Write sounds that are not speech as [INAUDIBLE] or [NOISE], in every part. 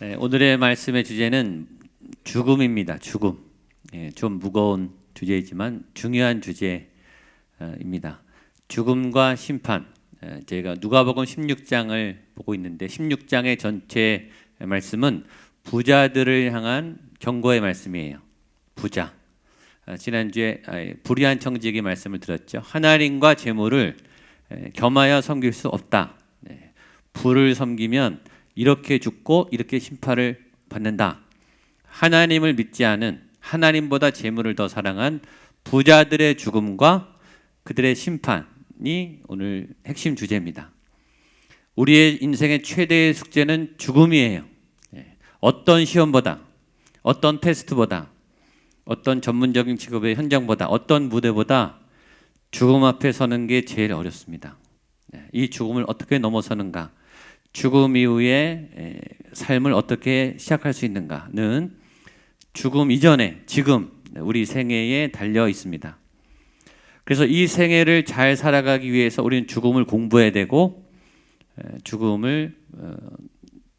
네, 오늘의 말씀의 주제는 죽음입니다. 죽음. 예, 좀 무거운 주제이지만 중요한 주제입니다. 죽음과 심판. 예, 제가 누가복음 16장을 보고 있는데 16장의 전체 말씀은 부자들을 향한 경고의 말씀이에요. 부자. 아, 지난주에 아, 불의한 청지기 말씀을 들었죠. 하나님과 재물을 에, 겸하여 섬길 수 없다. 네. 불을 섬기면 이렇게 죽고 이렇게 심판을 받는다. 하나님을 믿지 않은 하나님보다 재물을 더 사랑한 부자들의 죽음과 그들의 심판이 오늘 핵심 주제입니다. 우리의 인생의 최대의 숙제는 죽음이에요. 네. 어떤 시험보다, 어떤 테스트보다, 어떤 전문적인 직업의 현장보다, 어떤 무대보다 죽음 앞에 서는 게 제일 어렵습니다. 네. 이 죽음을 어떻게 넘어서는가, 죽음 이후에 에, 삶을 어떻게 시작할 수 있는가는 죽음 이전에 지금 우리 생애에 달려 있습니다. 그래서 이 생애를 잘 살아가기 위해서 우리는 죽음을 공부해야 되고 에, 죽음을 어,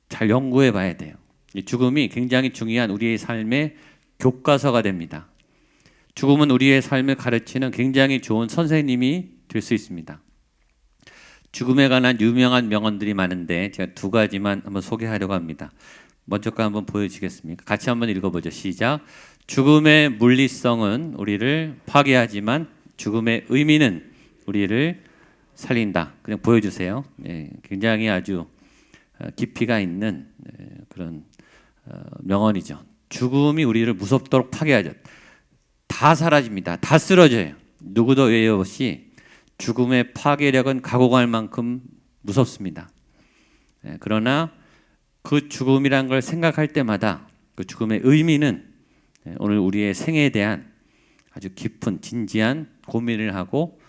잘 연구해 봐야 돼요. 이 죽음이 굉장히 중요한 우리의 삶의 교과서가 됩니다. 죽음은 우리의 삶을 가르치는 굉장히 좋은 선생님이 될 수 있습니다. 죽음에 관한 유명한 명언들이 많은데 제가 두 가지만 한번 소개하려고 합니다. 먼저 거 한번 보여주겠습니까? 같이 한번 읽어보죠. 시작. 죽음의 물리성은 우리를 파괴하지만 죽음의 의미는 우리를 살린다. 그냥 보여주세요. 예, 굉장히 아주 어, 깊이가 있는 예, 그런 어, 명언이죠. 죽음이 우리를 무섭도록 파괴하죠. 다 사라집니다. 다 쓰러져요. 누구도 외 없이 죽음의 파괴력은 각오할 만큼 무섭습니다. 예, 그러나 그 죽음이란 걸 생각할 때마다 그 죽음의 의미는 예, 오늘 우리의 생에 대한 아주 깊은 진지한 고민을 하고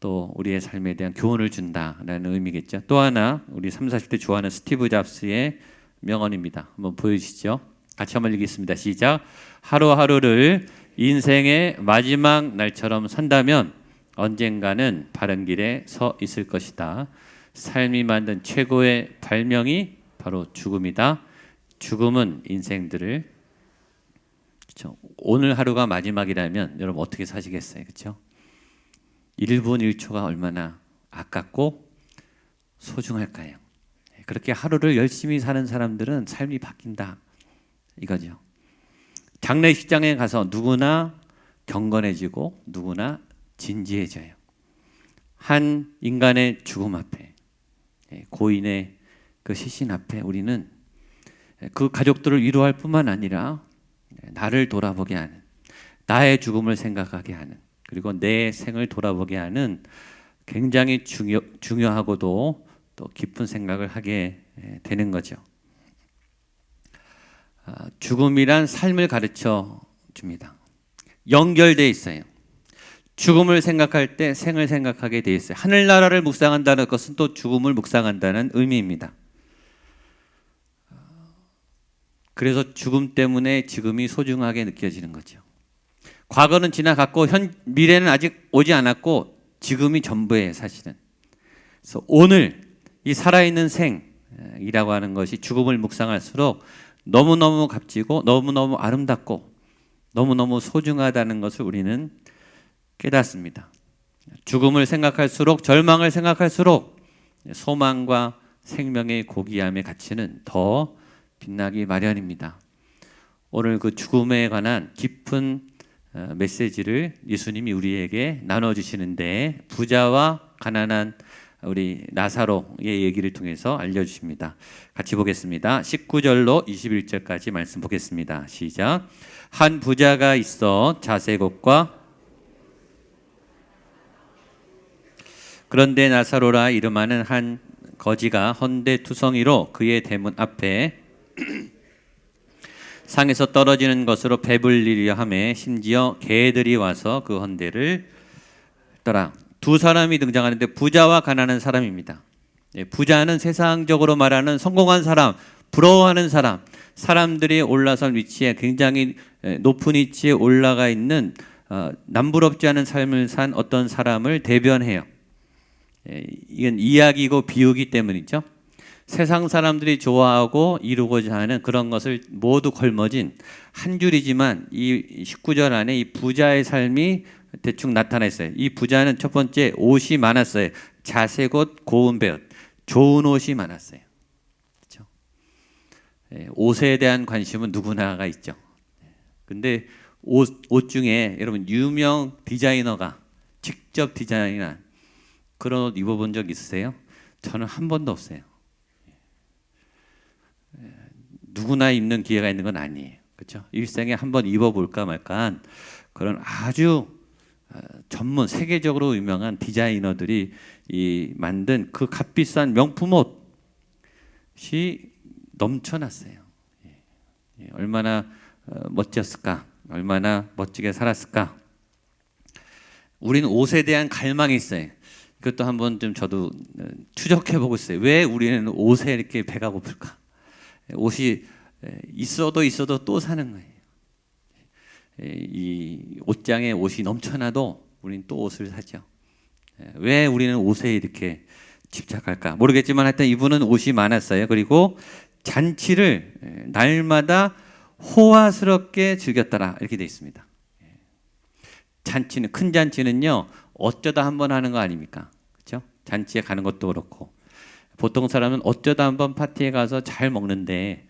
또 우리의 삶에 대한 교훈을 준다라는 의미겠죠. 또 하나 우리 3, 40대 좋아하는 스티브 잡스의 명언입니다. 한번 보여주시죠. 같이 한번 읽겠습니다. 시작. 하루하루를 인생의 마지막 날처럼 산다면 언젠가는 바른 길에 서 있을 것이다. 삶이 만든 최고의 발명이 바로 죽음이다. 죽음은 인생들을 그렇죠. 오늘 하루가 마지막이라면 여러분 어떻게 사시겠어요? 그렇죠? 1분 1초가 얼마나 아깝고 소중할까요? 그렇게 하루를 열심히 사는 사람들은 삶이 바뀐다. 이거죠. 장례식장에 가서 누구나 경건해지고 누구나 진지해져요. 한 인간의 죽음 앞에 예, 고인의 그 시신 앞에 우리는 그 가족들을 위로할 뿐만 아니라 나를 돌아보게 하는 나의 죽음을 생각하게 하는 그리고 내 생을 돌아보게 하는 굉장히 중요, 중요하고도 또 깊은 생각을 하게 예, 되는 거죠. 아, 죽음이란 삶을 가르쳐 줍니다. 연결돼 있어요. 죽음을 생각할 때 생을 생각하게 돼 있어요. 하늘나라를 묵상한다는 것은 또 죽음을 묵상한다는 의미입니다. 그래서 죽음 때문에 지금이 소중하게 느껴지는 거죠. 과거는 지나갔고 현 미래는 아직 오지 않았고 지금이 전부예요, 사실은. 그래서 오늘 이 살아있는 생이라고 하는 것이 죽음을 묵상할수록 너무너무 값지고 너무너무 아름답고 너무너무 소중하다는 것을 우리는 깨닫습니다. 죽음을 생각할수록 절망을 생각할수록 소망과 생명의 고귀함의 가치는 더 빛나기 마련입니다. 오늘 그 죽음에 관한 깊은 어, 메시지를 예수님이 우리에게 나눠 주시는데 부자와 가난한 우리 나사로의 얘기를 통해서 알려 주십니다. 같이 보겠습니다. 19절로 21절까지 말씀 보겠습니다. 시작. 한 부자가 있어 자색옷과 그런데 나사로라 이름하는 한 거지가 헌데 투성이로 그의 대문 앞에 [CLEARS THROAT] 상에서 떨어지는 것으로 배불리려 함에 심지어 개들이 와서 그 헌데를 떠라 두 사람이 등장하는데 부자와 가난한 사람입니다. 예, 부자는 세상적으로 말하는 성공한 사람, 부러워하는 사람, 사람들이 올라선 위치에 굉장히 예, 높은 위치에 올라가 있는 어, 남부럽지 않은 삶을 산 어떤 사람을 대변해요. 예, 이건 이야기고 비유기 때문이죠. 세상 사람들이 좋아하고 이루고자 하는 그런 것을 모두 걸머진 한 줄이지만 이 19절 안에 이 부자의 삶이 대충 나타나 있어요. 이 부자는 첫 번째 옷이 많았어요. 자색 옷, 고운 배옷, 좋은 옷이 많았어요. 그렇죠? 예, 옷에 대한 관심은 누구나가 있죠. 근데 옷, 옷 중에 여러분 유명 디자이너가 직접 디자인한 그런 옷 입어본 적 있으세요? 저는 한 번도 없어요. 예, 누구나 입는 기회가 있는 건 아니에요. 그렇죠? 일생에 한 번 입어볼까 말까 그런 아주 어, 전문 세계적으로 유명한 디자이너들이 이 만든 그 값비싼 명품 옷이 넘쳐났어요. 예, 예, 얼마나 어, 멋졌을까? 얼마나 멋지게 살았을까? 우리는 옷에 대한 갈망이 있어요. 이것도 한번 좀 저도 어, 추적해 보고 있어요. 왜 우리는 옷에 이렇게 배가 고플까? 옷이 있어도 있어도 또 사는 거예요. 이 옷장에 옷이 넘쳐나도 우리는 또 옷을 사죠. 왜 우리는 옷에 이렇게 집착할까? 모르겠지만 하여튼 이분은 옷이 많았어요. 그리고 잔치를 날마다 호화스럽게 즐겼더라 이렇게 돼 있습니다. 잔치는 큰 잔치는요 어쩌다 한 번 하는 거 아닙니까? 그렇죠? 잔치에 가는 것도 그렇고 보통 사람은 어쩌다 한 번 파티에 가서 잘 먹는데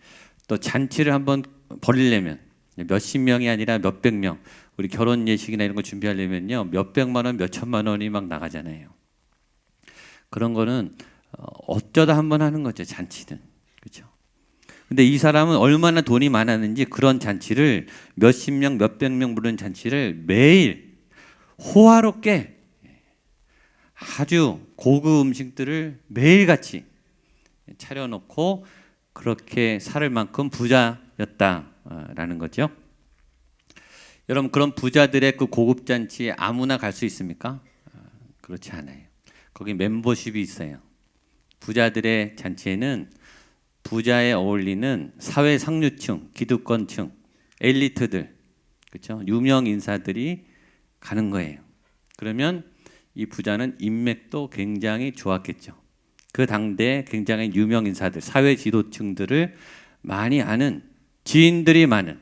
또 잔치를 한번 벌이려면 몇십 명이 아니라 몇백 명 우리 결혼 예식이나 이런 거 준비하려면요 몇백만 원, 몇천만 원이 막 나가잖아요. 그런 거는 어, 어쩌다 한 번 하는 거죠 잔치든 그렇죠. 근데 이 사람은 얼마나 돈이 많았는지 그런 잔치를 몇십 명, 몇백 명 부르는 잔치를 매일 호화롭게 아주 고급 음식들을 매일같이 차려놓고 그렇게 살을 만큼 부자였다라는 거죠. 여러분 그런 부자들의 그 고급 잔치에 아무나 갈 수 있습니까? 그렇지 않아요. 거기 멤버십이 있어요. 부자들의 잔치에는 부자에 어울리는 사회 상류층, 기득권층, 엘리트들, 그렇죠? 유명 인사들이 가는 거예요. 그러면 이 부자는 인맥도 굉장히 좋았겠죠. 그 당대 굉장히 유명 인사들, 사회 지도층들을 많이 아는 지인들이 많은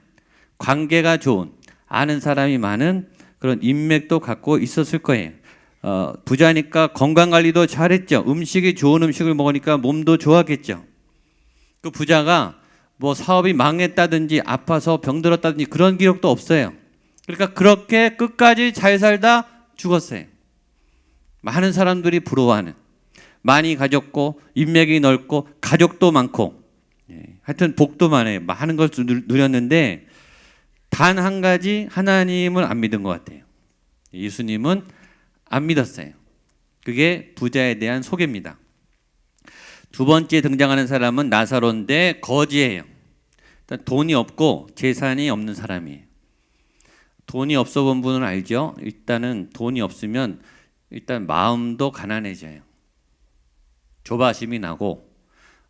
관계가 좋은 아는 사람이 많은 그런 인맥도 갖고 있었을 거예요. 어, 부자니까 건강 관리도 잘했죠. 음식이 좋은 음식을 먹으니까 몸도 좋았겠죠. 그 부자가 뭐 사업이 망했다든지 아파서 병들었다든지 그런 기록도 없어요. 그러니까 그렇게 끝까지 잘 살다 죽었어요. 많은 사람들이 부러워하는 많이 가졌고 인맥이 넓고 가족도 많고 예, 하여튼 복도 많아요. 많은 것을 누렸는데 단 한 가지 하나님을 안 믿은 것 같아요. 예수님은 안 믿었어요. 그게 부자에 대한 소개입니다. 두 번째 등장하는 사람은 나사로인데 거지예요. 일단 돈이 없고 재산이 없는 사람이에요. 돈이 없어 본 분은 알죠? 일단은 돈이 없으면 일단 마음도 가난해져요. 조바심이 나고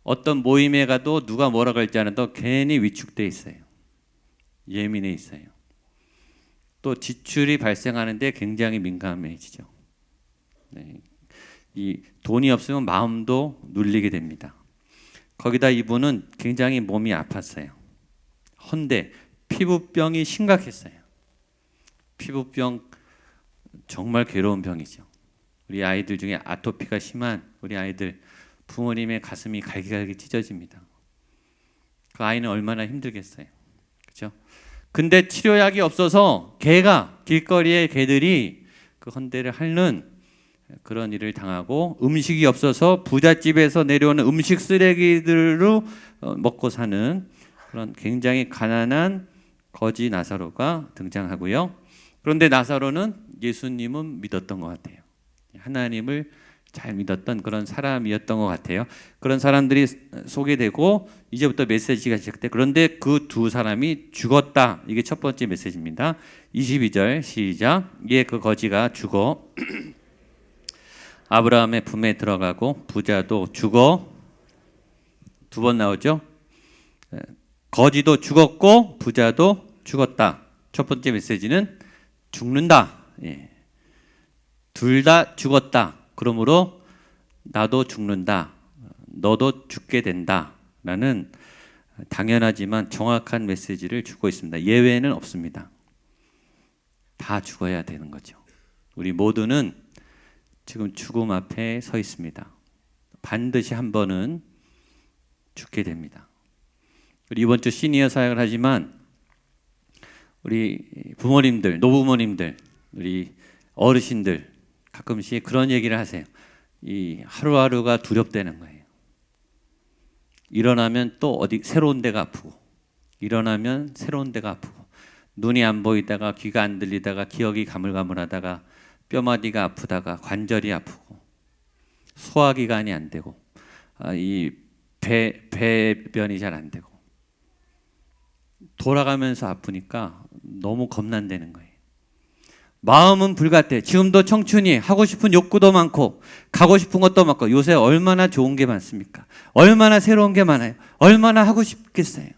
어떤 모임에 가도 누가 뭐라 그럴지 않아도 괜히 위축돼 있어요. 예민해 있어요. 또 지출이 발생하는데 굉장히 민감해지죠. 네. 이 돈이 없으면 마음도 눌리게 됩니다. 거기다 이분은 굉장히 몸이 아팠어요. 헌데 피부병이 심각했어요. 피부병 정말 괴로운 병이죠. 우리 아이들 중에 아토피가 심한 우리 아이들 부모님의 가슴이 갈기갈기 찢어집니다. 그 아이는 얼마나 힘들겠어요. 그렇죠? 근데 치료약이 없어서 개가 길거리에 개들이 그 헌대를 핥는 그런 일을 당하고 음식이 없어서 부잣집에서 내려오는 음식 쓰레기들로 어, 먹고 사는 그런 굉장히 가난한 거지 나사로가 등장하고요. 그런데 나사로는 예수님은 믿었던 것 같아요. 하나님을 잘 믿었던 그런 사람이었던 것 같아요. 그런 사람들이 소개되고 이제부터 메시지가 시작돼. 그런데 그 두 사람이 죽었다. 이게 첫 번째 메시지입니다. 22절 시작. 이에 그 거지가 죽어 [CLEARS THROAT] 아브라함의 품에 들어가고 부자도 죽어 두 번 나오죠. 거지도 죽었고 부자도 죽었다. 첫 번째 메시지는 죽는다. 예. 둘 다 죽었다. 그러므로 나도 죽는다. 너도 죽게 된다 라는 당연하지만 정확한 메시지를 주고 있습니다. 예외는 없습니다. 다 죽어야 되는 거죠. 우리 모두는 지금 죽음 앞에 서 있습니다. 반드시 한 번은 죽게 됩니다. 우리 이번 주 시니어 사역을 하지만 우리 부모님들, 노부모님들, 우리 어르신들 가끔씩 그런 얘기를 하세요. 이 하루하루가 두렵다는 거예요. 일어나면 또 어디 새로운 데가 아프고 일어나면 새로운 데가 아프고 눈이 안 보이다가 귀가 안 들리다가 기억이 가물가물하다가 뼈마디가 아프다가 관절이 아프고 소화기관이 안 되고 아, 이 배, 배변이 잘 안 되고 돌아가면서 아프니까 너무 겁난다는 거예요. 마음은 불같아. 지금도 청춘이 하고 싶은 욕구도 많고 가고 싶은 것도 많고 요새 얼마나 좋은 게 많습니까? 얼마나 새로운 게 많아요. 얼마나 하고 싶겠어요.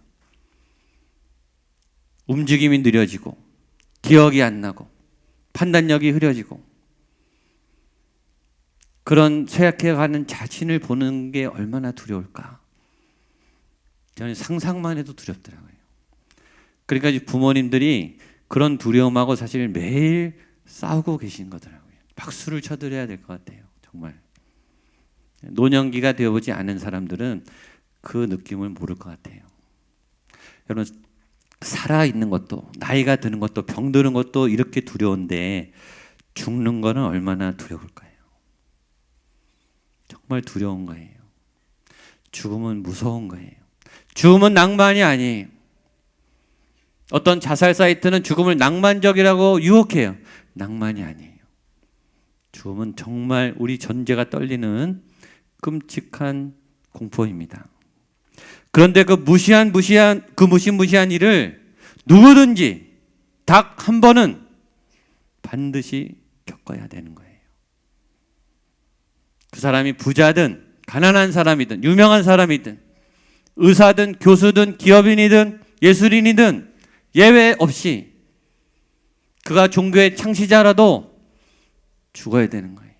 움직임이 느려지고 기억이 안 나고 판단력이 흐려지고 그런 쇠약해가는 자신을 보는 게 얼마나 두려울까? 저는 상상만 해도 두렵더라고요. 그러니까 부모님들이 그런 두려움하고 사실 매일 싸우고 계신 거더라고요. 박수를 쳐드려야 될 것 같아요. 정말 노년기가 되어보지 않은 사람들은 그 느낌을 모를 것 같아요. 여러분 살아 있는 것도 나이가 드는 것도 병드는 것도 이렇게 두려운데 죽는 거는 얼마나 두려울까요? 정말 두려운 거예요. 죽음은 무서운 거예요. 죽음은 낭만이 아니에요. 어떤 자살 사이트는 죽음을 낭만적이라고 유혹해요. 낭만이 아니에요. 죽음은 정말 우리 전제가 떨리는 끔찍한 공포입니다. 그런데 그 무시한 무시한 그 무시무시한 일을 누구든지 딱 한 번은 반드시 겪어야 되는 거예요. 그 사람이 부자든 가난한 사람이든 유명한 사람이든 의사든 교수든 기업인이든 예술인이든 예외 없이 그가 종교의 창시자라도 죽어야 되는 거예요.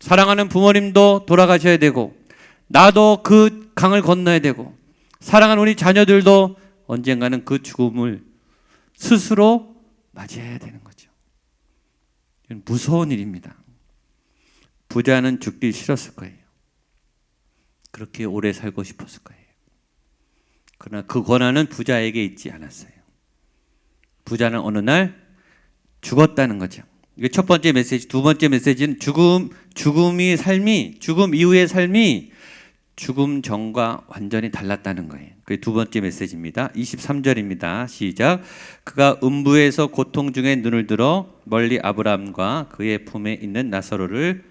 사랑하는 부모님도 돌아가셔야 되고 나도 그 강을 건너야 되고 사랑하는 우리 자녀들도 언젠가는 그 죽음을 스스로 맞이해야 되는 거죠. 무서운 일입니다. 부자는 죽기 싫었을 거예요. 그렇게 오래 살고 싶었을 거예요. 그러나 그 권한은 부자에게 있지 않았어요. 부자는 어느 날 죽었다는 거죠. 이게 첫 번째 메시지, 두 번째 메시지는 죽음, 죽음이 삶이, 죽음 이후의 삶이 죽음 전과 완전히 달랐다는 거예요. 그게 두 번째 메시지입니다. 23절입니다. 시작. 그가 음부에서 고통 중에 눈을 들어 멀리 아브라함과 그의 품에 있는 나사로를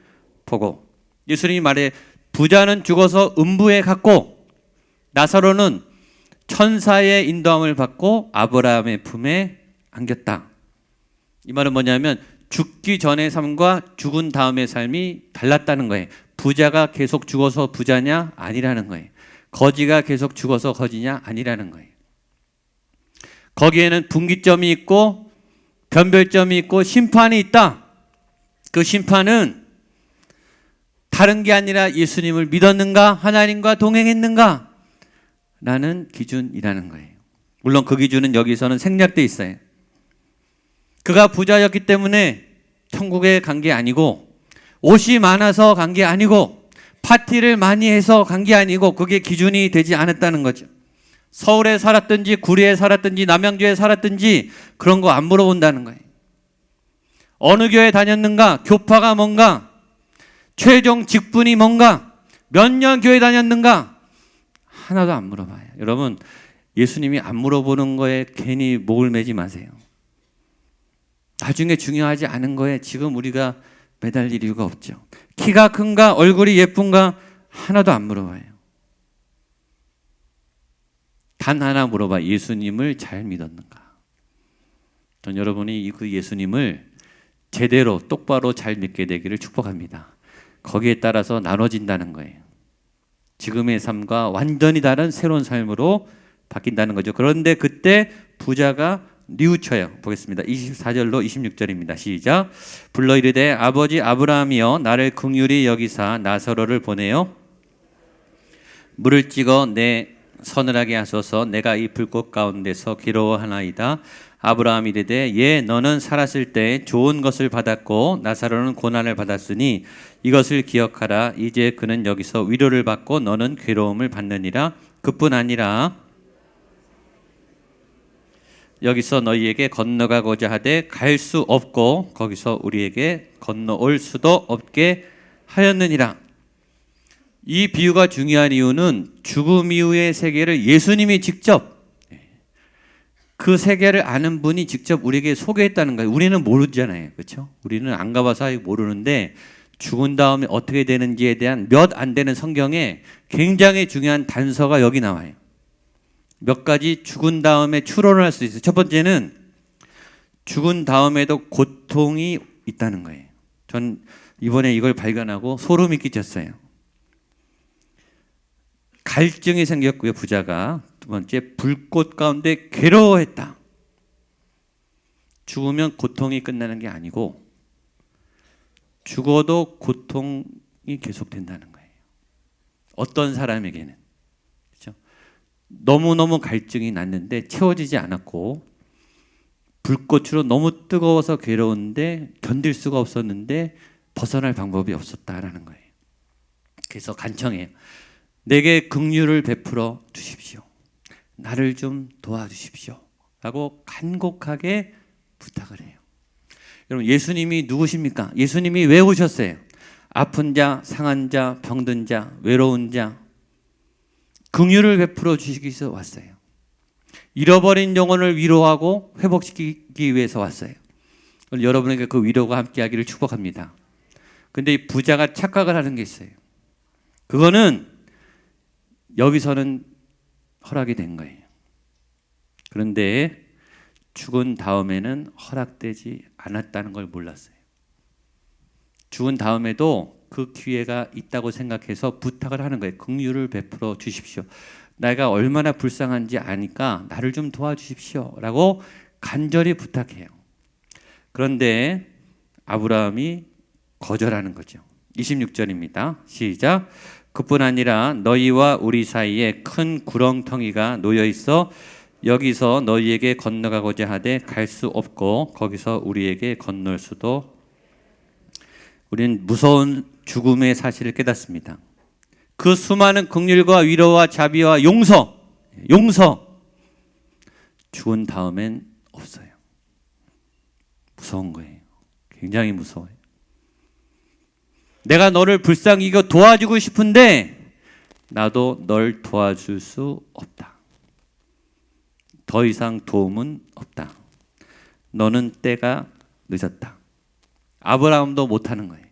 보고 예수님이 말해 부자는 죽어서 음부에 갔고 나사로는 천사의 인도함을 받고 아브라함의 품에 안겼다. 이 말은 뭐냐면 죽기 전의 삶과 죽은 다음의 삶이 달랐다는 거예요. 부자가 계속 죽어서 부자냐? 아니라는 거예요. 거지가 계속 죽어서 거지냐? 아니라는 거예요. 거기에는 분기점이 있고 변별점이 있고 심판이 있다. 그 심판은 다른 게 아니라 예수님을 믿었는가? 하나님과 동행했는가? 라는 기준이라는 거예요. 물론 그 기준은 여기서는 생략돼 있어요. 그가 부자였기 때문에 천국에 간 게 아니고 옷이 많아서 간 게 아니고 파티를 많이 해서 간 게 아니고 그게 기준이 되지 않았다는 거죠. 서울에 살았든지 구리에 살았든지 남양주에 살았든지 그런 거 안 물어본다는 거예요. 어느 교회 다녔는가? 교파가 뭔가? 최종 직분이 뭔가? 몇 년 교회 다녔는가? 하나도 안 물어봐요. 여러분, 예수님이 안 물어보는 거에 괜히 목을 매지 마세요. 나중에 중요하지 않은 거에 지금 우리가 매달릴 이유가 없죠. 키가 큰가, 얼굴이 예쁜가 하나도 안 물어봐요. 단 하나 물어봐. 예수님을 잘 믿었는가? 전 여러분이 그 예수님을 제대로 똑바로 잘 믿게 되기를 축복합니다. 거기에 따라서 나눠진다는 거예요. 지금의 삶과 완전히 다른 새로운 삶으로 바뀐다는 거죠. 그런데 그때 부자가 뉘우쳐요. 보겠습니다. 24절로 26절입니다. 시작. 불러 이르되 아버지 아브라함이여 나를 긍휼히 여기사 나사로를 보내요. 물을 찍어 내 서늘하게 하소서 내가 이 불꽃 가운데서 기로워하나이다 아브라함이 이르되 예 너는 살았을 때 좋은 것을 받았고 나사로는 고난을 받았으니 이것을 기억하라 이제 그는 여기서 위로를 받고 너는 괴로움을 받느니라 그뿐 아니라 여기서 너희에게 건너가고자 하되 갈 수 없고 거기서 우리에게 건너올 수도 없게 하였느니라. 이 비유가 중요한 이유는 죽음 이후의 세계를 예수님이 직접 그 세계를 아는 분이 직접 우리에게 소개했다는 거예요. 우리는 모르잖아요. 그렇죠? 우리는 안 가봐서 모르는데 죽은 다음에 어떻게 되는지에 대한 몇 안 되는 성경에 굉장히 중요한 단서가 여기 나와요. 몇 가지 죽은 다음에 추론을 할 수 있어요. 첫 번째는 죽은 다음에도 고통이 있다는 거예요. 전 이번에 이걸 발견하고 소름이 끼쳤어요. 갈증이 생겼고요, 부자가. 두 번째, 불꽃 가운데 괴로워했다. 죽으면 고통이 끝나는 게 아니고 죽어도 고통이 계속된다는 거예요. 어떤 사람에게는. 너무너무 갈증이 났는데 채워지지 않았고 불꽃으로 너무 뜨거워서 괴로운데 견딜 수가 없었는데 벗어날 방법이 없었다라는 거예요. 그래서 간청해요. 내게 긍휼을 베풀어 주십시오. 나를 좀 도와주십시오. 라고 간곡하게 부탁을 해요. 여러분 예수님이 누구십니까? 예수님이 왜 오셨어요? 아픈 자, 상한 자, 병든 자, 외로운 자, 긍휼을 베풀어 주시기 위해서 왔어요. 잃어버린 영혼을 위로하고 회복시키기 위해서 왔어요. 여러분에게 그 위로가 함께하기를 축복합니다. 근데 이 부자가 착각을 하는 게 있어요. 그거는 여기서는 허락이 된 거예요. 그런데 죽은 다음에는 허락되지 않았다는 걸 몰랐어요. 죽은 다음에도 그 기회가 있다고 생각해서 부탁을 하는 거예요. 긍휼을 베풀어 주십시오. 내가 얼마나 불쌍한지 아니까 나를 좀 도와주십시오라고 간절히 부탁해요. 그런데 아브라함이 거절하는 거죠. 26절입니다. 시작. 그뿐 아니라 너희와 우리 사이에 큰 구렁텅이가 놓여 있어 여기서 너희에게 건너가고자 하되 갈 수 없고 거기서 우리에게 건널 수도 우리는 무서운 죽음의 사실을 깨닫습니다. 그 수많은 긍휼과 위로와 자비와 용서, 용서 죽은 다음엔 없어요. 무서운 거예요. 굉장히 무서워요. 내가 너를 불쌍히 이 도와주고 싶은데 나도 널 도와줄 수 없다. 더 이상 도움은 없다. 너는 때가 늦었다. 아브라함도 못하는 거예요.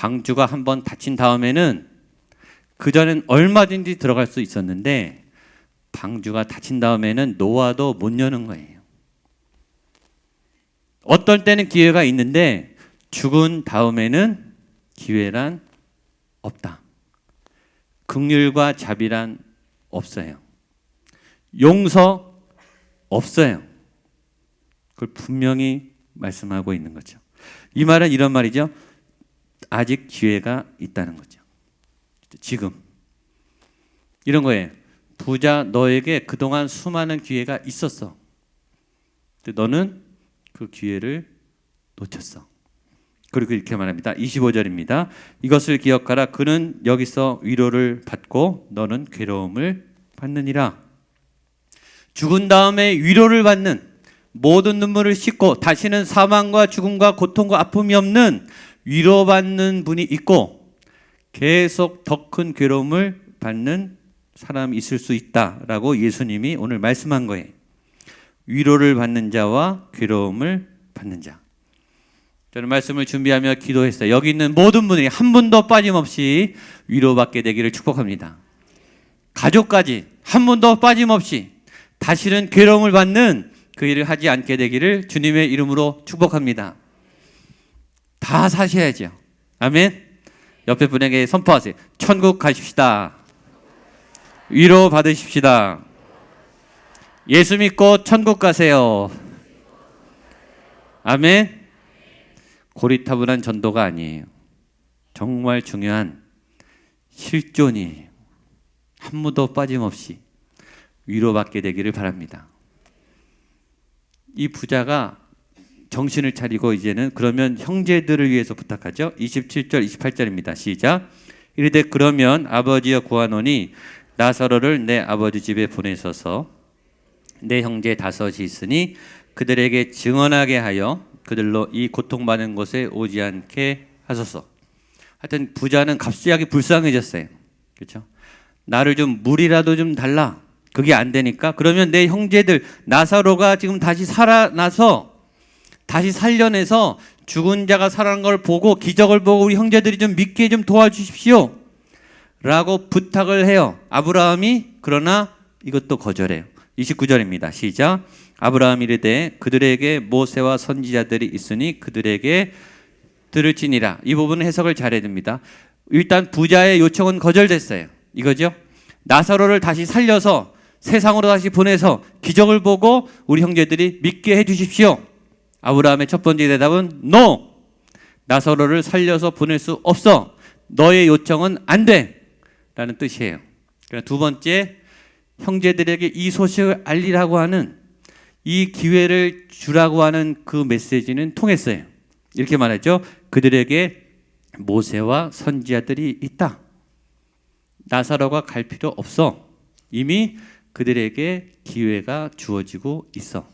방주가 한번 닫힌 다음에는 그전엔 얼마든지 들어갈 수 있었는데 방주가 닫힌 다음에는 노아도 못 여는 거예요. 어떨 때는 기회가 있는데 죽은 다음에는 기회란 없다. 극률과 자비란 없어요. 용서 없어요. 그걸 분명히 말씀하고 있는 거죠. 이 말은 이런 말이죠. 아직 기회가 있다는 거죠. 지금 이런 거예요. 부자 너에게 그동안 수많은 기회가 있었어. 근데 너는 그 기회를 놓쳤어. 그리고 이렇게 말합니다. 25절입니다. 이것을 기억하라. 그는 여기서 위로를 받고 너는 괴로움을 받느니라. 죽은 다음에 위로를 받는 모든 눈물을 씻고 다시는 사망과 죽음과 고통과 아픔이 없는 위로받는 분이 있고 계속 더 큰 괴로움을 받는 사람이 있을 수 있다라고 예수님이 오늘 말씀한 거예요. 위로를 받는 자와 괴로움을 받는 자. 저는 말씀을 준비하며 기도했어요. 여기 있는 모든 분들이 한 분도 빠짐없이 위로받게 되기를 축복합니다. 가족까지 한 분도 빠짐없이 다시는 괴로움을 받는 그 일을 하지 않게 되기를 주님의 이름으로 축복합니다. 다 사셔야죠. 아멘. 옆에 분에게 선포하세요. 천국 가십시다. 위로 받으십시다. 예수 믿고 천국 가세요. 아멘. 고리타분한 전도가 아니에요. 정말 중요한 실존이에요. 한 무도 빠짐없이 위로받게 되기를 바랍니다. 이 부자가 정신을 차리고 이제는 그러면 형제들을 위해서 부탁하죠. 27절 28절입니다. 시작. 이르되 그러면 아버지여 구하노니 나사로를 내 아버지 집에 보내소서 내 형제 다섯이 있으니 그들에게 증언하게 하여 그들로 이 고통받는 곳에 오지 않게 하소서. 하여튼 부자는 갑자기 불쌍해졌어요. 그렇죠? 나를 좀 물이라도 좀 달라. 그게 안 되니까 그러면 내 형제들 나사로가 지금 다시 살아나서 다시 살려내서 죽은 자가 살아난 걸 보고 기적을 보고 우리 형제들이 좀 믿게 좀 도와주십시오. 라고 부탁을 해요. 아브라함이 그러나 이것도 거절해요. 29절입니다. 시작. 아브라함이 이르되 그들에게 모세와 선지자들이 있으니 그들에게 들을지니라. 이 부분은 해석을 잘해야 됩니다. 일단 부자의 요청은 거절됐어요. 이거죠? 나사로를 다시 살려서 세상으로 다시 보내서 기적을 보고 우리 형제들이 믿게 해 주십시오. 아브라함의 첫 번째 대답은 NO. 나사로를 살려서 보낼 수 없어. 너의 요청은 안 돼. 라는 뜻이에요. 두 번째 형제들에게 이 소식을 알리라고 하는 이 기회를 주라고 하는 그 메시지는 통했어요. 이렇게 말하죠. 그들에게 모세와 선지자들이 있다. 나사로가 갈 필요 없어. 이미 그들에게 기회가 주어지고 있어.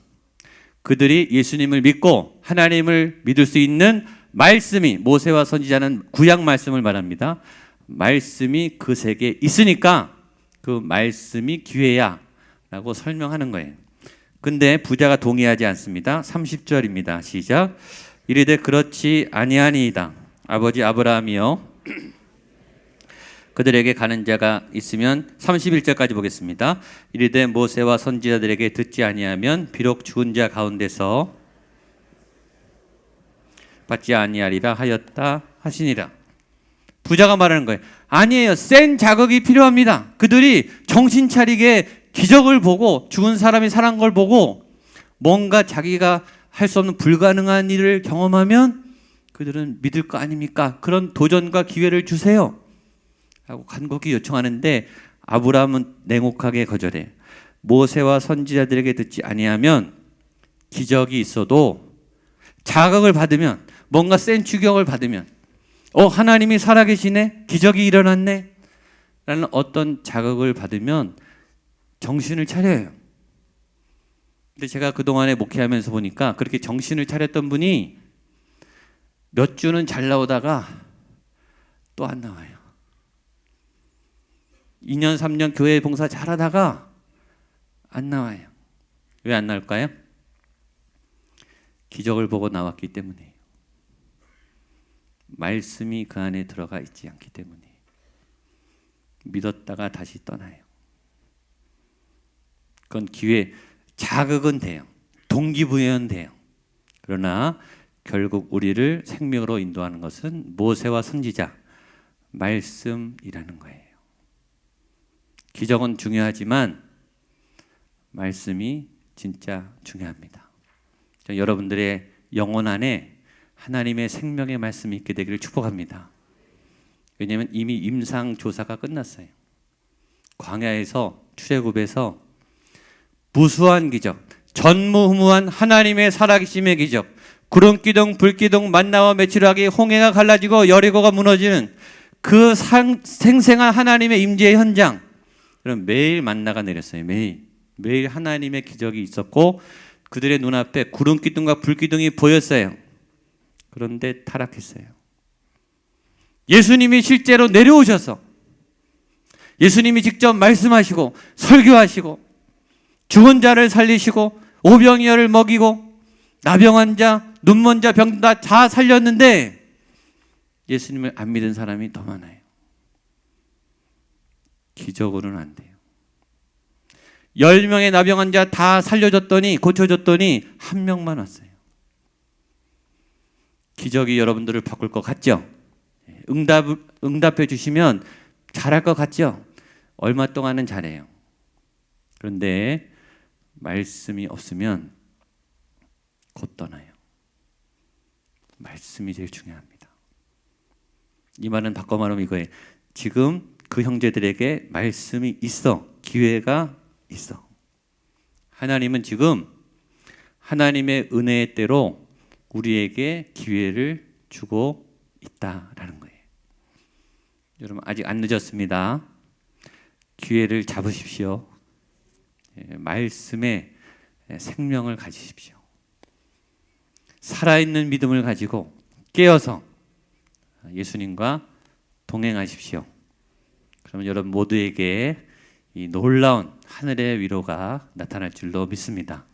그들이 예수님을 믿고 하나님을 믿을 수 있는 말씀이 모세와 선지자는 구약 말씀을 말합니다. 말씀이 그 세계에 있으니까 그 말씀이 기회야 라고 설명하는 거예요. 근데 부자가 동의하지 않습니다. 30절입니다. 시작. 이르되 그렇지 아니하니이다. 아버지 아브라함이여 그들에게 가는 자가 있으면 31절까지 보겠습니다. 이르되 모세와 선지자들에게 듣지 아니하면 비록 죽은 자 가운데서 받지 아니하리라 하였다 하시니라. 부자가 말하는 거예요. 아니에요. 센 자극이 필요합니다. 그들이 정신 차리게 기적을 보고 죽은 사람이 살아난 걸 보고 뭔가 자기가 할 수 없는 불가능한 일을 경험하면 그들은 믿을 거 아닙니까? 그런 도전과 기회를 주세요. 라고 간곡히 요청하는데 아브라함은 냉혹하게 거절해. 모세와 선지자들에게 듣지 아니하면 기적이 있어도 자극을 받으면 뭔가 센 추격을 받으면 어 하나님이 살아계시네 기적이 일어났네 라는 어떤 자극을 받으면 정신을 차려요. 근데 제가 그동안에 목회하면서 보니까 그렇게 정신을 차렸던 분이 몇 주는 잘 나오다가 또 안 나와요. 2년, 3년 교회 봉사 잘 하다가 안 나와요. 왜 안 나올까요? 기적을 보고 나왔기 때문이에요. 말씀이 그 안에 들어가 있지 않기 때문에 믿었다가 다시 떠나요. 그건 기회, 자극은 돼요. 동기부여는 돼요. 그러나 결국 우리를 생명으로 인도하는 것은 모세와 선지자, 말씀이라는 거예요. 기적은 중요하지만 말씀이 진짜 중요합니다. 여러분들의 영혼 안에 하나님의 생명의 말씀이 있게 되기를 축복합니다. 왜냐하면 이미 임상 조사가 끝났어요. 광야에서 출애굽에서 무수한 기적, 전무후무한 하나님의 살아계심의 기적, 구름 기둥, 불 기둥, 만나와 메추라기, 홍해가 갈라지고 여리고가 무너지는 그 상, 생생한 하나님의 임재의 현장. 그럼 매일 만나가 내렸어요. 매일 매일 하나님의 기적이 있었고 그들의 눈앞에 구름 기둥과 불 기둥이 보였어요. 그런데 타락했어요. 예수님이 실제로 내려오셔서 예수님이 직접 말씀하시고 설교하시고 죽은 자를 살리시고 오병이어를 먹이고 나병한 자, 눈먼 자, 병다 다 살렸는데 예수님을 안 믿은 사람이 더 많아요. 기적으로는 안 돼요. 열 명의 나병 환자 다 살려줬더니 고쳐줬더니 한 명만 왔어요. 기적이 여러분들을 바꿀 것 같죠? 응답 응답해 주시면 잘할 것 같죠? 얼마 동안은 잘해요. 그런데 말씀이 없으면 곧 떠나요. 말씀이 제일 중요합니다. 이 말은 바꿔 말하면 이거예요. 지금 그 형제들에게 말씀이 있어. 기회가 있어. 하나님은 지금 하나님의 은혜의 때로 우리에게 기회를 주고 있다라는 거예요. 여러분 아직 안 늦었습니다. 기회를 잡으십시오. 예, 말씀에 생명을 가지십시오. 살아있는 믿음을 가지고 깨어서 예수님과 동행하십시오. 그러면 여러분 모두에게 이 놀라운 하늘의 위로가 나타날 줄로 믿습니다.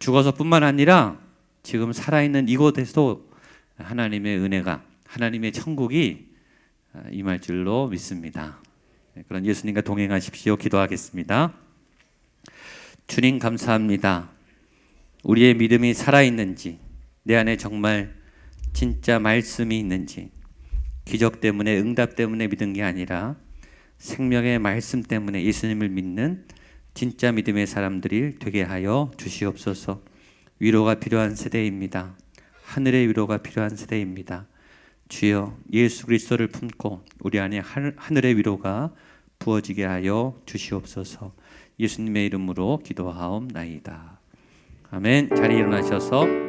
죽어서뿐만 아니라 지금 살아있는 이곳에서도 하나님의 은혜가 하나님의 천국이 임할 줄로 믿습니다. 네, 그런 예수님과 동행하십시오. 기도하겠습니다. 주님 감사합니다. 우리의 믿음이 살아있는지 내 안에 정말 진짜 말씀이 있는지 기적 때문에 응답 때문에 믿은 게 아니라 생명의 말씀 때문에 예수님을 믿는 진짜 믿음의 사람들이 되게 하여 주시옵소서. 위로가 필요한 세대입니다. 하늘의 위로가 필요한 세대입니다. 주여 예수 그리스도를 품고 우리 안에 하- 하늘의 위로가 부어지게 하여 주시옵소서. 예수님의 이름으로 기도하옵나이다. 아멘. 자리 일어나셔서 내-